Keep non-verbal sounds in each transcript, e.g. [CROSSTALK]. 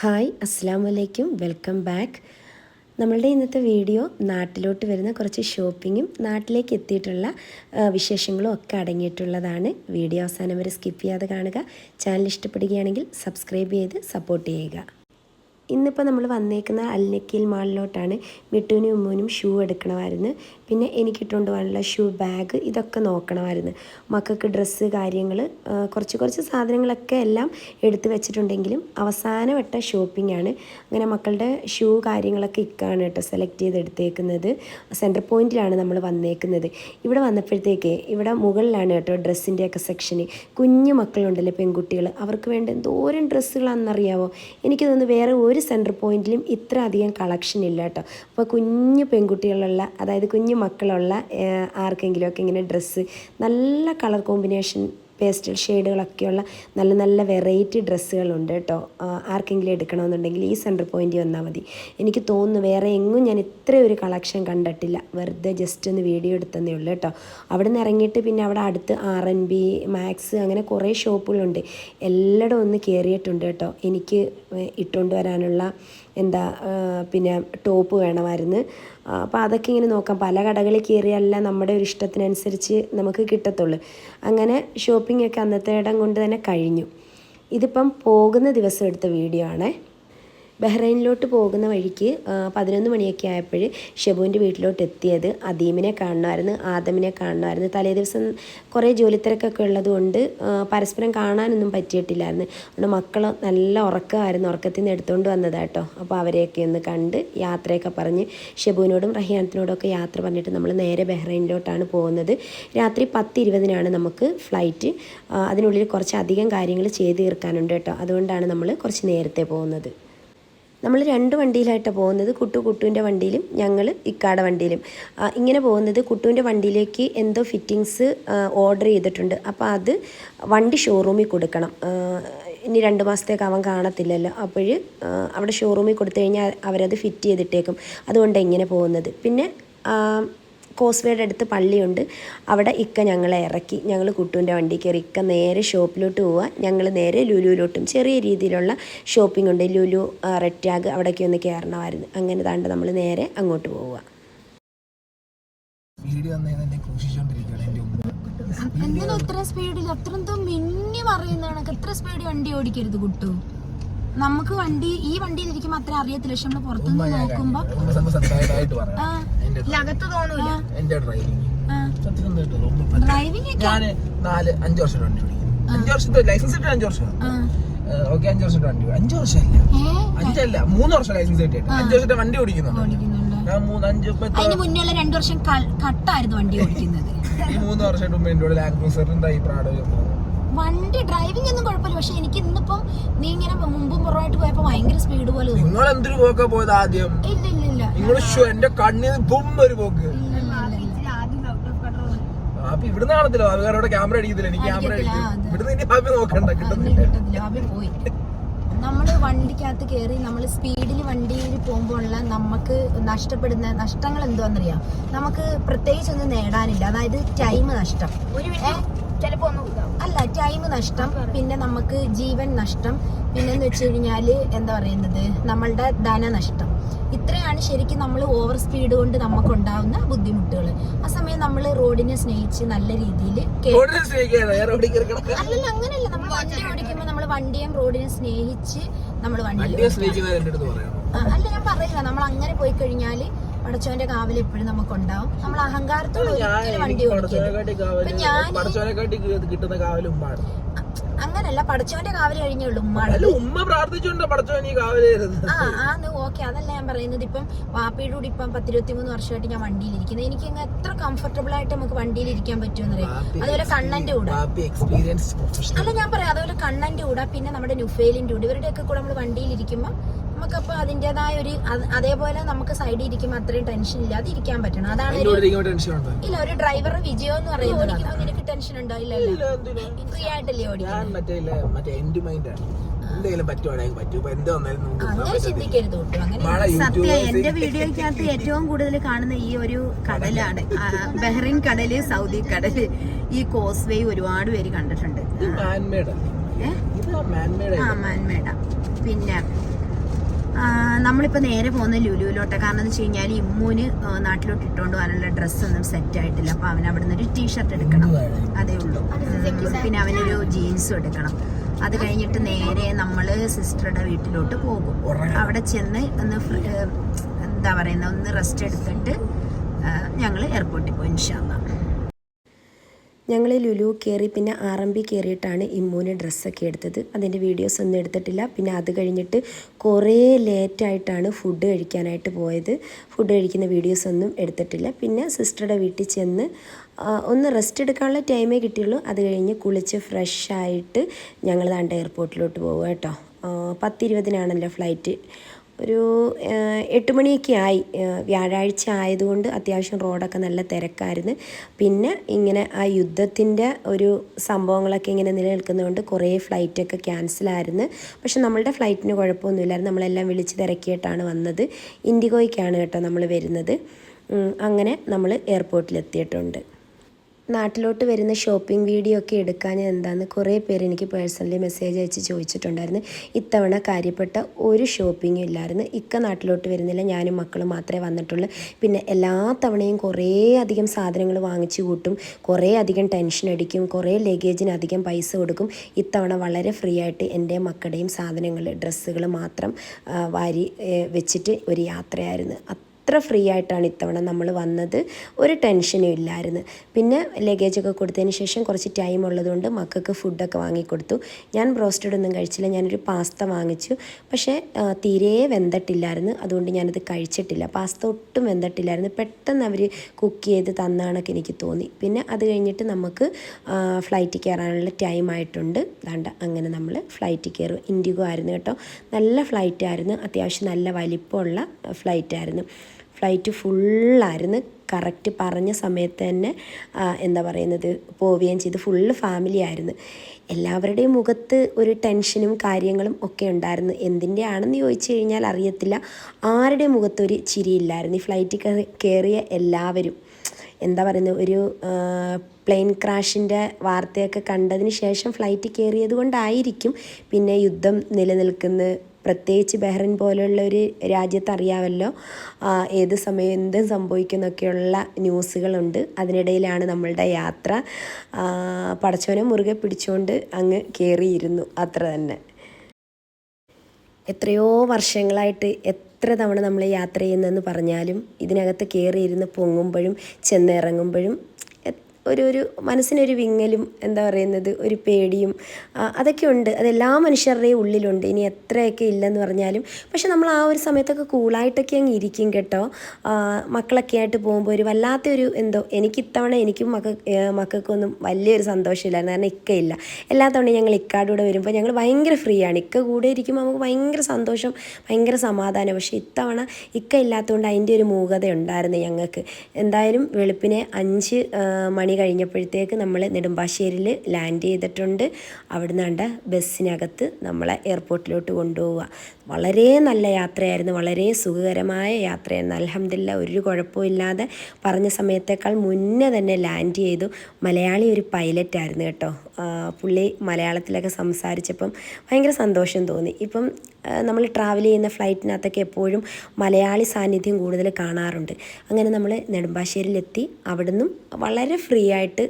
Hi അസ്സാം വലൈക്കും welcome back. നമ്മളുടെ ഇന്നത്തെ വീഡിയോ നാട്ടിലോട്ട് വരുന്ന കുറച്ച് ഷോപ്പിങ്ങും നാട്ടിലേക്ക് എത്തിയിട്ടുള്ള വിശേഷങ്ങളും ഒക്കെ അടങ്ങിയിട്ടുള്ളതാണ്. വീഡിയോ അവസാനം വരെ സ്കിപ്പ് ചെയ്യാതെ കാണുക. ചാനൽ ഇഷ്ടപ്പെടുകയാണെങ്കിൽ സബ്സ്ക്രൈബ് ചെയ്ത് സപ്പോർട്ട് ചെയ്യുക. ഇന്നിപ്പോൾ നമ്മൾ വന്നേക്കുന്ന അൽനക്കീൽ മാളിലോട്ടാണ് മിട്ടുവിനും ഉമ്മൂനും ഷൂ എടുക്കണമായിരുന്നു. പിന്നെ എനിക്ക് ഇട്ടുകൊണ്ട് പോകാനുള്ള ഷൂ ബാഗ് ഇതൊക്കെ നോക്കണമായിരുന്നു. മക്കൾക്ക് ഡ്രസ്സ് കാര്യങ്ങൾ കുറച്ച് കുറച്ച് സാധനങ്ങളൊക്കെ എല്ലാം എടുത്തു വെച്ചിട്ടുണ്ടെങ്കിലും അവസാനവട്ട ഷോപ്പിംഗ് ആണ്. അങ്ങനെ മക്കളുടെ ഷൂ കാര്യങ്ങളൊക്കെ ഇക്കാണ് കേട്ടോ സെലക്ട് ചെയ്ത് എടുത്തേക്കുന്നത്. സെന്റർ പോയിന്റിലാണ് നമ്മൾ വന്നേക്കുന്നത്. ഇവിടെ വന്നപ്പോഴത്തേക്ക് ഇവിടെ മുകളിലാണ് കേട്ടോ ഡ്രസ്സിന്റെയൊക്കെ സെക്ഷന് കുഞ്ഞു മക്കളുണ്ടല്ലോ പെൺകുട്ടികൾ അവർക്ക് വേണ്ട എന്തോരം ഡ്രസ്സുകളാണെന്നറിയാവോ എനിക്ക് തോന്നുന്നു വേറെ ഒരു സെന്റർ പോയിന്റിലും ഇത്ര അധികം കളക്ഷൻ ഇല്ല കേട്ടോ. അപ്പോൾ കുഞ്ഞു പെൺകുട്ടികളുള്ള അതായത് കുഞ്ഞു മക്കളുള്ള ആർക്കെങ്കിലുമൊക്കെ ഇങ്ങനെ ഡ്രസ്സ് നല്ല കളർ കോമ്പിനേഷൻ പേസ്റ്റൽ ഷെയ്ഡുകളൊക്കെയുള്ള നല്ല നല്ല വെറൈറ്റി ഡ്രസ്സുകളുണ്ട് കേട്ടോ. ആർക്കെങ്കിലും എടുക്കണമെന്നുണ്ടെങ്കിൽ ഈ സെന്റർ പോയിന്റ് വന്നാൽ മതി. എനിക്ക് തോന്നുന്നു വേറെ എങ്ങും ഞാൻ ഇത്രയും ഒരു കളക്ഷൻ കണ്ടിട്ടില്ല. വെറുതെ ജസ്റ്റ് ഒന്ന് വീഡിയോ എടുത്തതേ ഉള്ളൂ കേട്ടോ. അവിടെ നിന്ന് ഇറങ്ങിയിട്ട് പിന്നെ അവിടെ അടുത്ത് ആർ എൻ ബി മാക്സ് അങ്ങനെ കുറേ ഷോപ്പുകളുണ്ട്. എല്ലായിടും ഒന്ന് കയറിയിട്ടുണ്ട് കേട്ടോ. എനിക്ക് ഇട്ടുകൊണ്ട് വരാനുള്ള എന്താ പിന്നെ ടോപ്പ് വേണമായിരുന്നു. അപ്പോൾ അതൊക്കെ ഇങ്ങനെ നോക്കാം. പല കടകളിൽ കയറിയല്ല നമ്മുടെ ഒരു ഇഷ്ടത്തിനനുസരിച്ച് നമുക്ക് കിട്ടത്തുള്ളൂ. അങ്ങനെ ഷോപ്പിംഗ് ഒക്കെ അന്നത്തെ ഇടം കൊണ്ട് തന്നെ കഴിഞ്ഞു. ഇതിപ്പം പോകുന്ന ദിവസം എടുത്ത വീഡിയോ ആണേ. ബഹ്റൈനിലോട്ട് പോകുന്ന വഴിക്ക് പതിനൊന്ന് മണിയൊക്കെ ആയപ്പോൾ ഷെബുവിന്റെ വീട്ടിലോട്ട് എത്തിയത് അദീമിനെ കാണണമായിരുന്നു ആദമിനെ കാണണമായിരുന്നു. തലേ ദിവസം കുറേ ജോലിത്തിരക്കൊക്കെ ഉള്ളതുകൊണ്ട് പരസ്പരം കാണാനൊന്നും പറ്റിയിട്ടില്ലായിരുന്നു. അതുകൊണ്ട് മക്കൾ നല്ല ഉറക്കമായിരുന്നു ഉറക്കത്തിൽ നിന്ന് എടുത്തുകൊണ്ട് വന്നതാട്ടോ. അപ്പോൾ അവരെയൊക്കെ ഒന്ന് കണ്ട് യാത്രയൊക്കെ പറഞ്ഞ് ഷെബുവിനോടും റഹിയാനത്തിനോടും ഒക്കെ യാത്ര പറഞ്ഞിട്ട് നമ്മൾ നേരെ ബഹ്റൈനിലോട്ടാണ് പോകുന്നത്. രാത്രി പത്ത് ഇരുപതിനാണ് നമുക്ക് ഫ്ലൈറ്റ്. അതിനുള്ളിൽ കുറച്ച് അധികം കാര്യങ്ങൾ ചെയ്ത് തീർക്കാനുണ്ട് കേട്ടോ. അതുകൊണ്ടാണ് നമ്മൾ കുറച്ച് നേരത്തെ പോകുന്നത്. നമ്മൾ രണ്ട് വണ്ടിയിലായിട്ടാണ് പോകുന്നത്. കുട്ടു കുട്ടുവിന്റെ വണ്ടിയിലും ഞങ്ങൾ ഇക്കാട വണ്ടിയിലും. ഇങ്ങനെ പോകുന്നത് കുട്ടുവിന്റെ വണ്ടിയിലേക്ക് എന്തോ ഫിറ്റിങ്സ് ഓർഡർ ചെയ്തിട്ടുണ്ട്. അപ്പോൾ അത് വണ്ടി ഷോറൂമിൽ കൊടുക്കണം. ഇനി രണ്ട് മാസത്തേക്ക് അവൻ കാണത്തില്ലല്ലോ. അപ്പോൾ അവിടെ ഷോറൂമിൽ കൊടുത്തു കഴിഞ്ഞാൽ അവരത് ഫിറ്റ് ചെയ്തിട്ടേക്കും. അതുകൊണ്ട് ഇങ്ങനെ പോകുന്നത്. പിന്നെ കോസ്വേയുടെ അടുത്ത് പള്ളിയുണ്ട്. അവിടെ ഇക്ക ഞങ്ങളെ ഇറക്കി. ഞങ്ങൾ കുട്ടുവിന്റെ വണ്ടി കയറി. ഇക്ക നേരെ ഷോപ്പിലോട്ട് പോവുക ഞങ്ങൾ നേരെ ലുലുവിലോട്ടും. ചെറിയ രീതിയിലുള്ള ഷോപ്പിംഗ് ഉണ്ട്. ലുലു റെറ്റാഗ് അവിടേക്ക് ഒന്ന് കയറണമായിരുന്നു. അങ്ങനെ താണ്ട് നമ്മൾ നേരെ അങ്ങോട്ട് പോവുക സ്പീഡിൽ മിന്നി എത്ര സ്പീഡ് വണ്ടി ഓടിക്കരുത് കുട്ടു. നമുക്ക് വണ്ടി ഈ വണ്ടിയിൽ ഇരിക്കുമ്പോ അത്ര അറിയത്തില്ല. പക്ഷെ നമ്മൾ പുറത്തുനിന്ന് നോക്കുമ്പോ എന്റെ അകത്ത് തോന്നൂല. എന്റെ ഡ്രൈവിംഗ്. സത്യസന്ധമായിട്ട് ഞാൻ നാല് അഞ്ച് വർഷം വണ്ടി ഓടിക്കും അഞ്ച് വർഷത്തെ ലൈസൻസ് കിട്ടിയ അഞ്ച് വർഷം. ഓക്കെ അഞ്ച് വർഷത്തെ വണ്ടി അഞ്ച് വർഷമല്ല. അഞ്ചല്ല മൂന്ന് വർഷം ലൈസൻസ് കിട്ടിയിട്ട് അഞ്ച് വർഷത്തെ വണ്ടി ഓടിക്കുന്നുണ്ട്. ഞാൻ മൂന്ന് അഞ്ച് അതിന് മുന്നേ ഉള്ള വർഷം കട്ടായിരുന്നു വണ്ടി ഓടിക്കുന്നത്. ഈ മൂന്ന് വർഷമായിട്ട് എന്റെ കൂടെ ലാൻഡ് ക്രൂസറിന്റെ ഈ പ്രാഡോ വണ്ടി ഡ്രൈവിംഗ് ഒന്നും കുഴപ്പമില്ല. പക്ഷെ എനിക്ക് ഇന്നിപ്പം നീ ഇങ്ങനെ മുമ്പും പുറമായിട്ട് പോയപ്പോ ഭയങ്കര സ്പീഡ് പോലെ നിങ്ങൾ എന്തൊരു പോക്കാ പോയത് ആദ്യം? ഇല്ല ഇല്ല ഇല്ല നിങ്ങൾ എന്റെ കണ്ണിൽ ബും ഒരു പോക്ക്. ഇല്ല, ഇല്ല, ഇല്ല. അപ്പൊ ഇവിടുന്ന് കാണത്തില്ലോ. അവരുടെ ക്യാമറ അടിക്കത്തില്ല. എനിക്ക് ക്യാമറ അടിക്കും. ഇവിടുന്ന് ഇനി ഭാവി നോക്കണ്ട. കിട്ടുന്നില്ല. നമ്മൾ വണ്ടിക്കകത്ത് കേറി നമ്മൾ സ്പീഡിൽ വണ്ടിയിൽ പോകുമ്പോഴുള്ള നമുക്ക് നഷ്ടപ്പെടുന്ന നഷ്ടങ്ങൾ എന്തോന്നറിയാം നമുക്ക് പ്രത്യേകിച്ച് ഒന്നും നേടാനില്ല. അതായത് ടൈം നഷ്ടം. ഏ? അല്ല ടൈം നഷ്ടം പിന്നെ നമുക്ക് ജീവൻ നഷ്ടം പിന്നെ എന്ന് വെച്ച് കഴിഞ്ഞാൽ എന്താ പറയുന്നത് നമ്മളുടെ ധനനഷ്ടം ഇത്രയാണ് ശരിക്കും നമ്മൾ ഓവർ സ്പീഡ് കൊണ്ട് നമുക്ക് ഉണ്ടാവുന്ന ബുദ്ധിമുട്ടുകൾ ആ സമയം നമ്മൾ റോഡിനെ സ്നേഹിച്ച് നല്ല രീതിയിൽ അല്ലല്ല അങ്ങനെയല്ല. നമ്മൾ വണ്ടി ഓടിക്കുമ്പോ നമ്മൾ വണ്ടിയും റോഡിനെ സ്നേഹിച്ച് നമ്മൾ വണ്ടി അല്ല ഞാൻ പറയില്ല. നമ്മൾ അങ്ങനെ പോയി കഴിഞ്ഞാൽ പടച്ചോന്റെ കാവൽ എപ്പോഴും നമുക്ക് ഉണ്ടാവും നമ്മൾ അഹങ്കാരത്തോടെ ഒരിക്കലും വണ്ടി ഓടിക്കും ഞാൻ കിട്ടുന്ന കാവലും ഉമ്മാണ് അങ്ങനല്ല പഠിച്ചവന്റെ കാവൽ ഉമ്മാട്. അല്ല ഉമ്മ പ്രാർത്ഥിച്ചുകൊണ്ട് പടച്ചോൻ ഈ കാവൽ തരുന്നത് ആ ആന്ന് ഓക്കെ. അതല്ല ഞാൻ പറയുന്നത്. ഇപ്പം വാപ്പയുടെ കൂടി ഇപ്പം പത്തിരുപത്തി മൂന്ന് വർഷമായിട്ട് ഞാൻ വണ്ടിയിലിരിക്കുന്നത്. എനിക്ക് അങ്ങ് എത്ര കംഫർട്ടബിൾ ആയിട്ട് നമുക്ക് വണ്ടിയിൽ ഇരിക്കാൻ പറ്റുമെന്നറിയാം അതുപോലെ കണ്ണന്റെ കൂടെ. അല്ല ഞാൻ പറയാം. അതുപോലെ കണ്ണന്റെ കൂടെ പിന്നെ നമ്മുടെ നുഫേലിന്റെ കൂടെ. ഇവരുടെയൊക്കെ കൂടെ നമ്മൾ വണ്ടിയിൽ ഇരിക്കുമ്പോൾ നമുക്കപ്പോ അതിന്റെതായ ഒരു അതേപോലെ നമുക്ക് സൈഡിൽ ഇരിക്കുമ്പോൾ അത്രയും ടെൻഷൻ ഇല്ലാതെ ഇരിക്കാൻ പറ്റണം. അതാണ് ഇല്ല ഒരു ഡ്രൈവർ വിജയം എന്ന് പറയുന്നത് ഓടിക്കുമ്പോൾ നിനക്ക് ടെൻഷൻ ഉണ്ടോ? ഇല്ല ഇല്ല, എന്തിനാ? ഫ്രീ ആയിട്ടല്ലേ മറ്റേ ഇല്ലേ, മറ്റേ എൻഡ് മൈൻഡ് ആണ്. എന്തെങ്കിലും പറ്റുവാണെങ്കിൽ പറ്റും. ഇപ്പൊ എന്ത് വന്നാലും അങ്ങനെ. ചിന്തിക്കരുത് അങ്ങനെ സത്യം എന്റെ [LAUGHS] വീഡിയോയ്ക്കകത്ത് ഏറ്റവും കൂടുതൽ കാണുന്ന ഈ ഒരു കടലാണ്. ബഹ്റിൻ കടൽ സൗദി കടൽ. ഈ കോസ്വേ ഒരുപാട് പേര് കണ്ടിട്ടുണ്ട്. മാൻമേഡ് ആ. മാൻമേട പിന്നെ നമ്മളിപ്പോൾ നേരെ പോകുന്ന ലുലുവിലോട്ട്. കാരണം എന്ന് വെച്ച് കഴിഞ്ഞാൽ ഇമ്മൂന് നാട്ടിലോട്ട് ഇട്ടുകൊണ്ട് പോകാനുള്ള ഡ്രസ്സൊന്നും സെറ്റ് ആയിട്ടില്ല. അപ്പോൾ അവൻ അവിടെ നിന്ന് ഒരു ടീഷർട്ട് എടുക്കണം. അതേ ഉള്ളൂ. പിന്നെ അവനൊരു ജീൻസും എടുക്കണം. അത് കഴിഞ്ഞിട്ട് നേരെ നമ്മൾ സിസ്റ്ററുടെ വീട്ടിലോട്ട് പോകും. അവിടെ ചെന്ന് ഒന്ന് എന്താ പറയുന്ന ഒന്ന് റെസ്റ്റ് എടുത്തിട്ട് ഞങ്ങൾ എയർപോർട്ടിൽ പോകും ഇൻഷാല്ല ഞങ്ങൾ ലുലു കയറി പിന്നെ ആർ എം ബി കയറിയിട്ടാണ് ഇമ്മൂന് ഡ്രസ്സൊക്കെ എടുത്തത്. അതിന്റെ വീഡിയോസ് ഒന്നും എടുത്തിട്ടില്ല. പിന്നെ അത് കഴിഞ്ഞിട്ട് കുറേ ലേറ്റായിട്ടാണ് ഫുഡ് കഴിക്കാനായിട്ട് പോയത്. ഫുഡ് കഴിക്കുന്ന വീഡിയോസ് ഒന്നും എടുത്തിട്ടില്ല. പിന്നെ സിസ്റ്ററുടെ വീട്ടിൽ ചെന്ന് ഒന്ന് റെസ്റ്റ് എടുക്കാനുള്ള ടൈമേ കിട്ടിയുള്ളൂ. അത് കഴിഞ്ഞ് കുളിച്ച് ഫ്രഷ് ആയിട്ട് ഞങ്ങൾ ദാണ്ട് എയർപോർട്ടിലോട്ട് പോകുക കേട്ടോ. പത്തിരുപതിനാണല്ലോ ഫ്ലൈറ്റ് ഒരു എട്ട് മണിയൊക്കെ ആയി. വ്യാഴാഴ്ച ആയതുകൊണ്ട് അത്യാവശ്യം റോഡൊക്കെ നല്ല തിരക്കായിരുന്നു. പിന്നെ ഇങ്ങനെ ആ യുദ്ധത്തിന്റെ ഒരു സംഭവങ്ങളൊക്കെ ഇങ്ങനെ നിലനിൽക്കുന്നതുകൊണ്ട് കുറേ ഫ്ലൈറ്റൊക്കെ ക്യാൻസലായിരുന്നു. പക്ഷെ നമ്മളുടെ ഫ്ലൈറ്റിന് കുഴപ്പമൊന്നുമില്ലായിരുന്നു. നമ്മളെല്ലാം വിളിച്ച് തിരക്കിയിട്ടാണ് വന്നത്. ഇൻഡിഗോയ്ക്കാണ് കേട്ടോ നമ്മൾ വരുന്നത്. അങ്ങനെ നമ്മൾ എയർപോർട്ടിലെത്തിയിട്ടുണ്ട്. നാട്ടിലോട്ട് വരുന്ന ഷോപ്പിംഗ് വീഡിയോ ഒക്കെ എടുക്കാൻ എന്താന്ന് കുറേ പേര് എനിക്ക് പേഴ്സണലി മെസ്സേജ് അയച്ച് ചോദിച്ചിട്ടുണ്ടായിരുന്നു. ഇത്തവണ കാര്യപ്പെട്ട ഒരു ഷോപ്പിങ്ങും ഇല്ലായിരുന്നു. ഇക്ക നാട്ടിലോട്ട് വരുന്നില്ല. ഞാനും മക്കളും മാത്രമേ വന്നിട്ടുള്ളൂ. പിന്നെ എല്ലാ തവണയും കുറേ അധികം സാധനങ്ങൾ വാങ്ങിച്ചു കൂട്ടും. കുറേ അധികം ടെൻഷൻ അടിക്കും. കുറേ ലഗേജിന് അധികം പൈസ കൊടുക്കും. ഇത്തവണ വളരെ ഫ്രീ ആയിട്ട് എന്റെ മക്കളുടെയും സാധനങ്ങൾ ഡ്രസ്സുകൾ മാത്രം വാരി വെച്ചിട്ട് ഒരു യാത്രയായിരുന്നു. അത്ര ഫ്രീ ആയിട്ടാണ് ഇത്തവണ നമ്മൾ വന്നത്. ഒരു ടെൻഷനും ഇല്ലായിരുന്നു. പിന്നെ ലഗേജൊക്കെ കൊടുത്തതിന് ശേഷം കുറച്ച് ടൈം ഉള്ളതുകൊണ്ട് മക്കൾക്ക് ഫുഡൊക്കെ വാങ്ങിക്കൊടുത്തു. ഞാൻ ബ്രോസ്റ്റഡ് ഒന്നും കഴിച്ചില്ല. ഞാനൊരു പാസ്ത വാങ്ങിച്ചു. പക്ഷേ തീരെ വെന്തട്ടില്ലായിരുന്നു. അതുകൊണ്ട് ഞാനത് കഴിച്ചിട്ടില്ല. പാസ്ത ഒട്ടും വെന്തട്ടില്ലായിരുന്നു. പെട്ടെന്ന് അവർ കുക്ക് ചെയ്ത് തന്നാണൊക്കെ എനിക്ക് തോന്നി. പിന്നെ അത് കഴിഞ്ഞിട്ട് നമുക്ക് ഫ്ലൈറ്റ് കയറാനുള്ള ടൈം ആയിട്ടുണ്ട്. ദാണ്ട അങ്ങനെ നമ്മൾ ഫ്ലൈറ്റ് കയറും ഇൻഡിഗോ ആയിരുന്നു കേട്ടോ. നല്ല ഫ്ലൈറ്റ് ആയിരുന്നു. അത്യാവശ്യം നല്ല വലിപ്പമുള്ള ഫ്ലൈറ്റ് ആയിരുന്നു. ഫ്ലൈറ്റ് ഫുള്ളായിരുന്നു. കറക്റ്റ് പറഞ്ഞ സമയത്ത് തന്നെ എന്താ പറയുന്നത് പോവുകയും ചെയ്ത്. ഫുള്ള് ഫാമിലി ആയിരുന്നു. എല്ലാവരുടെയും മുഖത്ത് ഒരു ടെൻഷനും കാര്യങ്ങളും ഒക്കെ ഉണ്ടായിരുന്നു. എന്തിന്റെ ആണെന്ന് ചോദിച്ചു കഴിഞ്ഞാൽ അറിയത്തില്ല. ആരുടെ മുഖത്ത് ഒരു ചിരിയില്ലായിരുന്നു. ഈ ഫ്ലൈറ്റിൽ കയറിയ എല്ലാവരും. എന്താ പറയുന്നത് ഒരു പ്ലെയിൻ ക്രാഷിന്റെ വാർത്തയൊക്കെ കണ്ടതിന് ശേഷം ഫ്ലൈറ്റ് കയറിയത് കൊണ്ടായിരിക്കും പിന്നെ യുദ്ധം നിലനിൽക്കുന്ന പ്രത്യേകിച്ച് ബഹ്റിൻ പോലെയുള്ള ഒരു രാജ്യത്ത് അറിയാമല്ലോ ഏത് സമയം എന്ത് സംഭവിക്കുന്നൊക്കെയുള്ള ന്യൂസുകളുണ്ട്. അതിനിടയിലാണ് നമ്മളുടെ യാത്ര. പടച്ചോനെ മുറുകെ പിടിച്ചുകൊണ്ട് അങ്ങ് കയറിയിരുന്നു അത്ര തന്നെ. എത്രയോ വർഷങ്ങളായിട്ട് എത്ര തവണ നമ്മൾ യാത്ര ചെയ്യുന്നതെന്ന് പറഞ്ഞാലും ഇതിനകത്ത് കയറിയിരുന്ന് പൊങ്ങുമ്പോഴും ചെന്നിറങ്ങുമ്പോഴും ഒരു ഒരു മനസ്സിനൊരു വിങ്ങലും എന്താ പറയുന്നത് ഒരു പേടിയും അതൊക്കെ ഉണ്ട്. അതെല്ലാ മനുഷ്യരുടെയും ഉള്ളിലുണ്ട്. ഇനി എത്രയൊക്കെ ഇല്ലെന്ന് പറഞ്ഞാലും. പക്ഷെ നമ്മൾ ആ ഒരു സമയത്തൊക്കെ കൂളായിട്ടൊക്കെ അങ്ങ് ഇരിക്കും കേട്ടോ. മക്കളൊക്കെ ആയിട്ട് പോകുമ്പോൾ ഒരു വല്ലാത്തൊരു എന്തോ എനിക്ക് ഇത്തവണ എനിക്കും മക്ക മക്കൾക്കൊന്നും വലിയൊരു സന്തോഷമില്ലായിരുന്നു. കാരണം ഇക്കയില്ല എല്ലാ തവണയും ഞങ്ങൾ ഇക്കാട് കൂടെ വരുമ്പോൾ ഞങ്ങൾ ഭയങ്കര ഫ്രീ ആണ് ഇക്ക കൂടെ ഇരിക്കുമ്പോൾ നമുക്ക് ഭയങ്കര സന്തോഷം ഭയങ്കര സമാധാനം. പക്ഷേ ഇത്തവണ ഇക്ക ഇല്ലാത്തതുകൊണ്ട് അതിന്റെ ഒരു മൂകത ഉണ്ടായിരുന്നു ഞങ്ങൾക്ക്. എന്തായാലും വെളുപ്പിനെ അഞ്ച് മണി കഴിഞ്ഞപ്പോഴത്തേക്ക് നമ്മൾ നെടുമ്പാശ്ശേരിയിൽ ലാൻഡ് ചെയ്തിട്ടുണ്ട്. അവിടുന്ന് കണ്ട ബസ്സിനകത്ത് നമ്മളെ എയർപോർട്ടിലോട്ട് കൊണ്ടുപോവുക. വളരെ നല്ല യാത്രയായിരുന്നു. വളരെ സുഖകരമായ യാത്രയായിരുന്നു. അലഹമില്ല ഒരു കുഴപ്പമില്ലാതെ പറഞ്ഞ സമയത്തേക്കാൾ മുന്നേ തന്നെ ലാൻഡ് ചെയ്തു. മലയാളി ഒരു പൈലറ്റായിരുന്നു കേട്ടോ. പുള്ളി മലയാളത്തിലൊക്കെ സംസാരിച്ചപ്പം ഭയങ്കര സന്തോഷം തോന്നി. ഇപ്പം നമ്മൾ ട്രാവൽ ചെയ്യുന്ന ഫ്ലൈറ്റിനകത്തൊക്കെ എപ്പോഴും മലയാളി സാന്നിധ്യം കൂടുതൽ കാണാറുണ്ട്. അങ്ങനെ നമ്മൾ നെടുമ്പാശ്ശേരിയിലെത്തി അവിടുന്ന് വളരെ ഫ്രീ ആയിട്ട്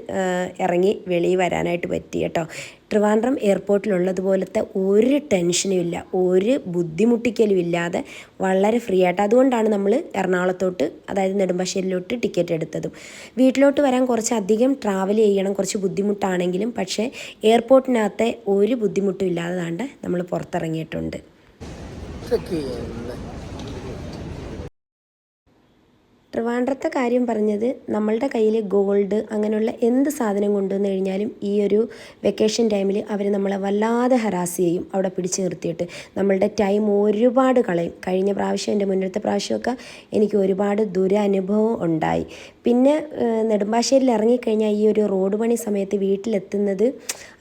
ഇറങ്ങി വെളിയിൽ വരാനായിട്ട് പറ്റി കേട്ടോ. ട്രിവാൻഡ്രം എയർപോർട്ടിലുള്ളതുപോലത്തെ ഒരു ടെൻഷനും ഇല്ല. ഒരു ബുദ്ധിമുട്ടിക്കലും ഇല്ലാതെ വളരെ ഫ്രീ ആയിട്ട്. അതുകൊണ്ടാണ് നമ്മൾ എറണാകുളത്തോട്ട് അതായത് നെടുമ്പാശ്ശേരിയിലോട്ട് ടിക്കറ്റ് എടുത്തതും. വീട്ടിലോട്ട് വരാൻ കുറച്ചധികം ട്രാവൽ ചെയ്യണം കുറച്ച് ബുദ്ധിമുട്ടാണെങ്കിലും പക്ഷേ എയർപോർട്ടിനകത്തെ ഒരു ബുദ്ധിമുട്ടും ഇല്ലാതെ നമ്മൾ പുറത്തിറങ്ങിയിട്ടുണ്ട്. ഇതൊക്കെ എന്ന്. ട്രിവാൻഡ്രത്തെ കാര്യം പറഞ്ഞത് നമ്മളുടെ കയ്യിൽ ഗോൾഡ് അങ്ങനെയുള്ള എന്ത് സാധനം കൊണ്ടുവന്നു കഴിഞ്ഞാലും ഈ ഒരു വെക്കേഷൻ ടൈമിൽ അവർ നമ്മളെ വല്ലാതെ ഹരാസ് ചെയ്യും അവിടെ പിടിച്ചു നിർത്തിയിട്ട്. നമ്മളുടെ ടൈം ഒരുപാട് കളയും. കഴിഞ്ഞ പ്രാവശ്യം എന്റെ മുന്നത്തെ പ്രാവശ്യമൊക്കെ എനിക്ക് ഒരുപാട് ദുരനുഭവം ഉണ്ടായി. പിന്നെ നെടുമ്പാശ്ശേരിൽ ഇറങ്ങിക്കഴിഞ്ഞാൽ ഈ ഒരു റോഡ് പണി സമയത്ത് വീട്ടിലെത്തുന്നത്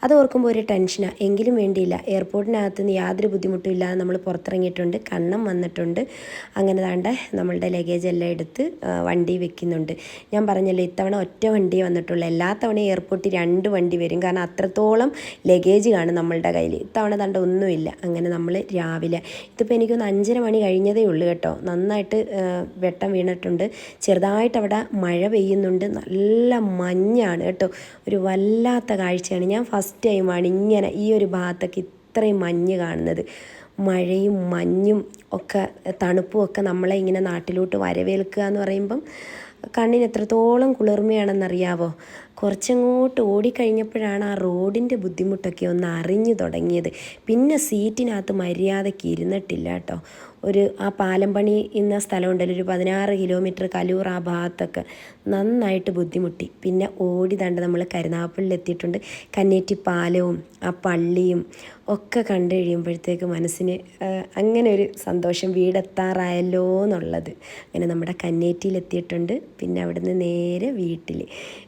അത് ഓർക്കുമ്പോൾ ഒരു ടെൻഷനാണ് എങ്കിലും വേണ്ടിയില്ല. എയർപോർട്ടിനകത്ത് നിന്ന് യാതൊരു ബുദ്ധിമുട്ടും ഇല്ലാതെ നമ്മൾ പുറത്തിറങ്ങിയിട്ടുണ്ട്. കണ്ണം വന്നിട്ടുണ്ട്. അങ്ങനെ താണ്ട നമ്മളുടെ ലഗേജ് എല്ലാം എടുത്ത് വണ്ടി വെക്കുന്നുണ്ട്. ഞാൻ പറഞ്ഞല്ലോ ഇത്തവണ ഒറ്റ വണ്ടി വന്നിട്ടുള്ളൂ. എല്ലാ തവണയും എയർപോർട്ടിൽ രണ്ട് വണ്ടി വരും. കാരണം അത്രത്തോളം ലഗേജ് കാണും നമ്മളുടെ കയ്യിൽ ഇത്തവണ തണ്ട ഒന്നുമില്ല. അങ്ങനെ നമ്മൾ രാവിലെ. ഇതിപ്പോൾ എനിക്കൊന്ന് അഞ്ചര മണി കഴിഞ്ഞതേ ഉള്ളൂ കേട്ടോ. നന്നായിട്ട് വെട്ടം വീണിട്ടുണ്ട്. ചെറുതായിട്ട് അവിടെ മഴ പെയ്യുന്നുണ്ട്. നല്ല മഞ്ഞാണ് കേട്ടോ. ഒരു വല്ലാത്ത കാഴ്ചയാണ്. ഞാൻ ഫസ്റ്റ് ടൈമാണ് ഇങ്ങനെ ഈ ഒരു ഭാഗത്തൊക്കെ ഇത്രയും മഞ്ഞ് കാണുന്നത്. മഴയും മഞ്ഞും ഒക്കെ തണുപ്പും ഒക്കെ നമ്മളെ ഇങ്ങനെ നാട്ടിലോട്ട് വരവേൽക്കുക എന്ന് പറയുമ്പം കണ്ണിന് എത്രത്തോളം കുളിർമയാണെന്നറിയാവോ? കുറച്ചങ്ങോട്ട് ഓടിക്കഴിഞ്ഞപ്പോഴാണ് ആ റോഡിന്റെ ബുദ്ധിമുട്ടൊക്കെ ഒന്ന് അറിഞ്ഞു തുടങ്ങിയത്. പിന്നെ സീറ്റിനകത്ത് മര്യാദയ്ക്ക് ഇരുന്നിട്ടില്ല കേട്ടോ. ഒരു ആ പാലം പണി ഇന്ന സ്ഥലമുണ്ടല്ലോ ഒരു പതിനാറ് കിലോമീറ്റർ കലൂർ ആ ഭാഗത്തൊക്കെ നന്നായിട്ട് ബുദ്ധിമുട്ടി. പിന്നെ ഓടി തണ്ട് നമ്മൾ കരുനാപ്പള്ളിൽ എത്തിയിട്ടുണ്ട് കന്നേറ്റി പാലവും ആ പള്ളിയും ഒക്കെ കണ്ടു കഴിയുമ്പോഴത്തേക്ക് മനസ്സിന് അങ്ങനെ ഒരു സന്തോഷം വീടെത്താറായല്ലോ എന്നുള്ളത്. അങ്ങനെ നമ്മുടെ കന്നേറ്റിയിലെത്തിയിട്ടുണ്ട്. പിന്നെ അവിടുന്ന് നേരെ വീട്ടിൽ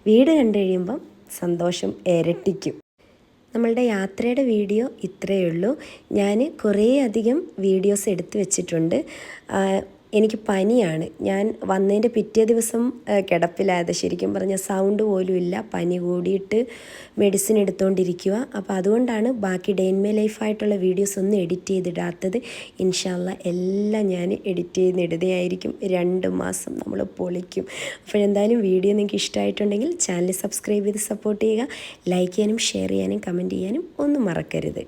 വീട് കണ്ടു കഴിയുമ്പം സന്തോഷം ഇരട്ടിക്കും. നമ്മളുടെ യാത്രയുടെ വീഡിയോ ഇത്രയേ ഉള്ളൂ. ഞാൻ കുറേ അധികം വീഡിയോസ് എടുത്തു വെച്ചിട്ടുണ്ട്. എനിക്ക് പനിയാണ്. ഞാൻ വന്നതിന്റെ പിറ്റേ ദിവസം കിടപ്പിലായത്. ശരിക്കും പറഞ്ഞാൽ സൗണ്ട് പോലും ഇല്ല. പനി കൂടിയിട്ട് മെഡിസിൻ എടുത്തുകൊണ്ടിരിക്കുക അപ്പോൾ അതുകൊണ്ടാണ് ബാക്കി ഡെയിൻമേ ലൈഫായിട്ടുള്ള വീഡിയോസ് ഒന്നും എഡിറ്റ് ചെയ്തിടാത്തത്. ഇൻഷാല്ല എല്ലാം ഞാൻ എഡിറ്റ് ചെയ്ത് ഇടുകയായിരിക്കും രണ്ട് മാസം നമ്മൾ പൊളിക്കും. അപ്പോഴെന്തായാലും വീഡിയോ നിങ്ങൾക്ക് ഇഷ്ടമായിട്ടുണ്ടെങ്കിൽ ചാനൽ സബ്സ്ക്രൈബ് ചെയ്ത് സപ്പോർട്ട് ചെയ്യുക. ലൈക്ക് ചെയ്യാനും ഷെയർ ചെയ്യാനും കമന്റ് ചെയ്യാനും ഒന്നും മറക്കരുത്.